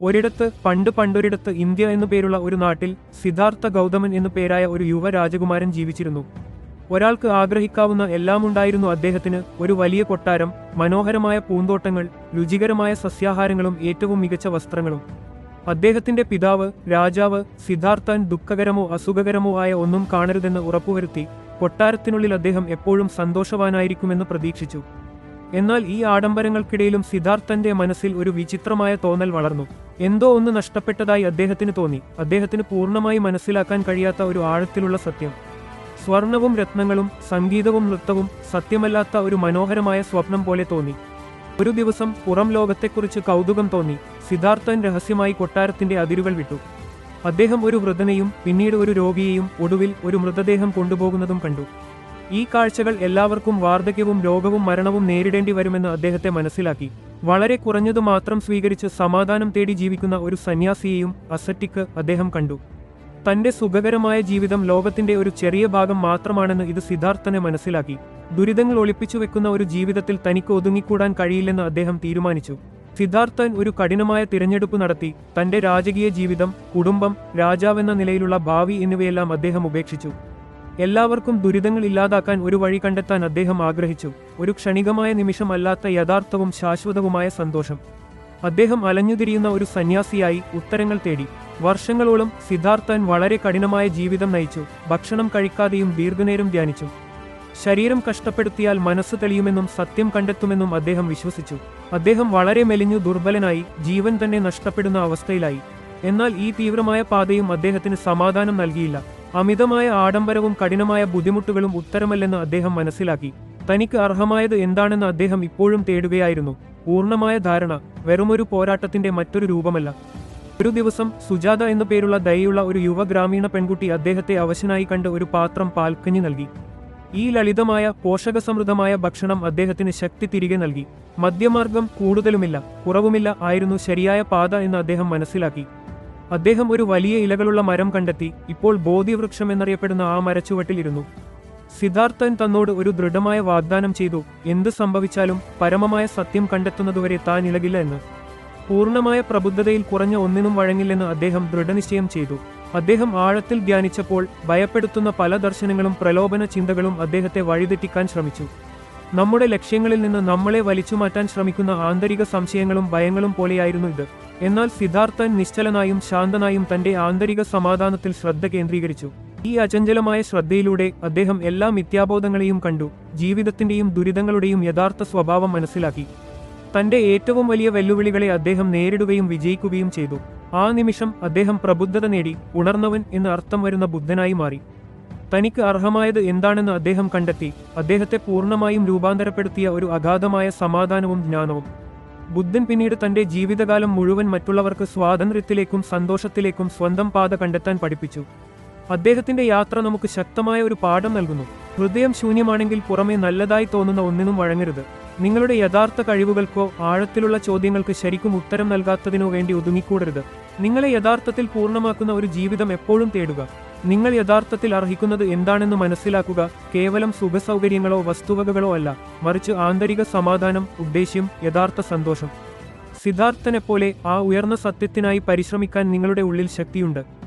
ഒരിടത്ത് പണ്ട് പണ്ടൊരിടത്ത് ഇന്ത്യ എന്നു പേരുള്ള ഒരു നാട്ടിൽ സിദ്ധാർത്ഥ ഗൗതമൻ എന്നു പേരായ ഒരു യുവ രാജകുമാരൻ ജീവിച്ചിരുന്നു. ഒരാൾക്ക് ആഗ്രഹിക്കാവുന്ന എല്ലാമുണ്ടായിരുന്നു അദ്ദേഹത്തിന് ഒരു വലിയ കൊട്ടാരം മനോഹരമായ പൂന്തോട്ടങ്ങൾ രുചികരമായ സസ്യാഹാരങ്ങളും ഏറ്റവും മികച്ച വസ്ത്രങ്ങളും. അദ്ദേഹത്തിന്റെ പിതാവ് രാജാവ് സിദ്ധാർത്ഥൻ ദുഃഖകരമോ അസുഖകരമോ ആയ ഒന്നും കാണരുതെന്ന് ഉറപ്പുവരുത്തി കൊട്ടാരത്തിനുള്ളിൽ അദ്ദേഹം എപ്പോഴും സന്തോഷവാനായിരിക്കുമെന്ന് പ്രതീക്ഷിച്ചു. എന്നാൽ ഈ ആഡംബരങ്ങൾക്കിടയിലും സിദ്ധാർത്ഥന്റെ മനസ്സിൽ ഒരു വിചിത്രമായ തോന്നൽ വളർന്നു. എന്തോ ഒന്ന് നഷ്ടപ്പെട്ടതായി അദ്ദേഹത്തിന് തോന്നി. അദ്ദേഹത്തിന് പൂർണമായി മനസ്സിലാക്കാൻ കഴിയാത്ത ഒരു ആഴത്തിലുള്ള സത്യം. സ്വർണവും രത്നങ്ങളും സംഗീതവും നൃത്തവും സത്യമല്ലാത്ത ഒരു മനോഹരമായ സ്വപ്നം പോലെ തോന്നി. ഒരു ദിവസം പുറം ലോകത്തെക്കുറിച്ച് കൗതുകം തോന്നി. സിദ്ധാർത്ഥൻ രഹസ്യമായി കൊട്ടാരത്തിന്റെ അതിരുകൾ വിട്ടു. അദ്ദേഹം ഒരു വൃദ്ധനെയും പിന്നീട് ഒരു രോഗിയെയും ഒടുവിൽ ഒരു മൃതദേഹം കൊണ്ടുപോകുന്നതും കണ്ടു. ഈ കാഴ്ചകൾ എല്ലാവർക്കും വാർദ്ധക്യവും രോഗവും മരണവും നേരിടേണ്ടി വരുമെന്ന് അദ്ദേഹത്തെ മനസ്സിലാക്കി. വളരെ കുറഞ്ഞതു മാത്രം സ്വീകരിച്ച് സമാധാനം തേടി ജീവിക്കുന്ന ഒരു സന്യാസിയെയും അസറ്റിക്ക് അദ്ദേഹം കണ്ടു. തന്റെ സുഖകരമായ ജീവിതം ലോകത്തിന്റെ ഒരു ചെറിയ ഭാഗം മാത്രമാണെന്ന് ഇത് സിദ്ധാർത്ഥനെ മനസ്സിലാക്കി. ദുരിതങ്ങൾ ഒളിപ്പിച്ചു വെക്കുന്ന ഒരു ജീവിതത്തിൽ തനിക്ക് ഒതുങ്ങിക്കൂടാൻ കഴിയില്ലെന്ന് അദ്ദേഹം തീരുമാനിച്ചു. സിദ്ധാർത്ഥൻ ഒരു കഠിനമായ തിരഞ്ഞെടുപ്പ് നടത്തി. തന്റെ രാജകീയ ജീവിതം കുടുംബം രാജാവെന്ന നിലയിലുള്ള ഭാവി എന്നിവയെല്ലാം അദ്ദേഹം ഉപേക്ഷിച്ചു. എല്ലാവർക്കും ദുരിതങ്ങൾ ഇല്ലാതാക്കാൻ ഒരു വഴി കണ്ടെത്താൻ അദ്ദേഹം ആഗ്രഹിച്ചു. ഒരു ക്ഷണികമായ നിമിഷമല്ലാത്ത യഥാർത്ഥവും ശാശ്വതവുമായ സന്തോഷം. അദ്ദേഹം അലഞ്ഞുതിരിയുന്ന ഒരു സന്യാസിയായി ഉത്തരങ്ങൾ തേടി. വർഷങ്ങളോളം സിദ്ധാർത്ഥൻ വളരെ കഠിനമായ ജീവിതം നയിച്ചു. ഭക്ഷണം കഴിക്കാതെയും ദീർഘനേരം ധ്യാനിച്ചു. ശരീരം കഷ്ടപ്പെടുത്തിയാൽ മനസ്സ് തെളിയുമെന്നും സത്യം കണ്ടെത്തുമെന്നും അദ്ദേഹം വിശ്വസിച്ചു. അദ്ദേഹം വളരെ മെലിഞ്ഞു ദുർബലനായി ജീവൻ തന്നെ നഷ്ടപ്പെടുന്ന അവസ്ഥയിലായി. എന്നാൽ ഈ തീവ്രമായ പാതയും അദ്ദേഹത്തിന് സമാധാനം നൽകിയില്ല. അമിതമായ ആഡംബരവും കഠിനമായ ബുദ്ധിമുട്ടുകളും ഉത്തരമല്ലെന്ന് അദ്ദേഹം മനസ്സിലാക്കി. തനിക്ക് അർഹമായത് എന്താണെന്ന് അദ്ദേഹം ഇപ്പോഴും തേടുകയായിരുന്നു. പൂർണമായ ധാരണ വെറുമൊരു പോരാട്ടത്തിന്റെ മറ്റൊരു രൂപമല്ല. ഒരു ദിവസം സുജാത എന്നു പേരുള്ള ദയുള്ള ഒരു യുവ ഗ്രാമീണ പെൺകുട്ടി അദ്ദേഹത്തെ അവശനായി കണ്ട് ഒരു പാത്രം പാൽക്കഞ്ഞി നൽകി. ഈ ലളിതമായ പോഷകസമൃദ്ധമായ ഭക്ഷണം അദ്ദേഹത്തിന് ശക്തി തിരികെ നൽകി. മധ്യമാർഗം കൂടുതലുമില്ല കുറവുമില്ല ആയിരുന്നു ശരിയായ പാത എന്ന് അദ്ദേഹം മനസ്സിലാക്കി. അദ്ദേഹം ഒരു വലിയ ഇലകളുള്ള മരം കണ്ടെത്തി ഇപ്പോൾ ബോധിവൃക്ഷം എന്നറിയപ്പെടുന്ന ആ മരച്ചുവട്ടിലിരുന്നു സിദ്ധാർത്ഥൻ തന്നോട് ഒരു ദൃഢമായ വാഗ്ദാനം ചെയ്തു എന്ത് സംഭവിച്ചാലും പരമമായ സത്യം കണ്ടെത്തുന്നതുവരെ താൻ ഇളകില്ല എന്ന്. പൂർണമായ പ്രബുദ്ധതയിൽ കുറഞ്ഞ ഒന്നിനും വഴങ്ങില്ലെന്ന് അദ്ദേഹം ദൃഢനിശ്ചയം ചെയ്തു. അദ്ദേഹം ആഴത്തിൽ ധ്യാനിച്ചപ്പോൾ ഭയപ്പെടുത്തുന്ന പല ദർശനങ്ങളും പ്രലോഭന ചിന്തകളും അദ്ദേഹത്തെ വഴിതെറ്റിക്കാൻ ശ്രമിച്ചു. നമ്മുടെ ലക്ഷ്യങ്ങളിൽ നിന്ന് നമ്മളെ വലിച്ചുമാറ്റാൻ ശ്രമിക്കുന്ന ആന്തരിക സംശയങ്ങളും ഭയങ്ങളും പോലെയായിരുന്നു ഇത്. എന്നാൽ സിദ്ധാർത്ഥൻ നിശ്ചലനായും ശാന്തനായും തന്റെ ആന്തരിക സമാധാനത്തിൽ ശ്രദ്ധ കേന്ദ്രീകരിച്ചു. ഈ അചഞ്ചലമായ ശ്രദ്ധയിലൂടെ അദ്ദേഹം എല്ലാ മിഥ്യാബോധങ്ങളെയും കണ്ടു ജീവിതത്തിന്റെയും ദുരിതങ്ങളുടെയും യഥാർത്ഥ സ്വഭാവം മനസ്സിലാക്കി. തന്റെ ഏറ്റവും വലിയ വെല്ലുവിളികളെ അദ്ദേഹം നേരിടുകയും വിജയിക്കുകയും ചെയ്തു. ആ നിമിഷം അദ്ദേഹം പ്രബുദ്ധത നേടി ഉണർന്നവൻ എന്ന് അർത്ഥം വരുന്ന ബുദ്ധനായി മാറി. തനിക്ക് അർഹമായത് എന്താണെന്ന് അദ്ദേഹം കണ്ടെത്തി അദ്ദേഹത്തെ പൂർണമായും രൂപാന്തരപ്പെടുത്തിയ ഒരു അഗാധമായ സമാധാനവും ജ്ഞാനവും. ബുദ്ധൻ പിന്നീട് തന്റെ ജീവിതകാലം മുഴുവൻ മറ്റുള്ളവർക്ക് സ്വാതന്ത്ര്യത്തിലേക്കും സന്തോഷത്തിലേക്കും സ്വന്തം പാത കണ്ടെത്താൻ പഠിപ്പിച്ചു. അദ്ദേഹത്തിന്റെ യാത്ര നമുക്ക് ശക്തമായ ഒരു പാഠം നൽകുന്നു. ഹൃദയം ശൂന്യമാണെങ്കിൽ പുറമേ നല്ലതായി തോന്നുന്ന ഒന്നിനും വഴങ്ങരുത്. നിങ്ങളുടെ യഥാർത്ഥ കഴിവുകൾക്കോ ആഴത്തിലുള്ള ചോദ്യങ്ങൾക്ക് ശരിക്കും ഉത്തരം നൽകാത്തതിനോ വേണ്ടി ഒതുങ്ങിക്കൂടരുത്. നിങ്ങളെ യഥാർത്ഥത്തിൽ പൂർണമാക്കുന്ന ഒരു ജീവിതം എപ്പോഴും തേടുക. നിങ്ങൾ യഥാർത്ഥത്തിൽ അർഹിക്കുന്നത് എന്താണെന്ന് മനസ്സിലാക്കുക. കേവലം സുഖസൗകര്യങ്ങളോ വസ്തുവകകളോ അല്ല. മറിച്ച് ആന്തരിക സമാധാനം ഉദ്ദേശ്യം യഥാർത്ഥ സന്തോഷം. സിദ്ധാർത്ഥനെപ്പോലെ ആ ഉയർന്ന സത്യത്തിനായി പരിശ്രമിക്കാൻ നിങ്ങളുടെ ഉള്ളിൽ ശക്തിയുണ്ട്.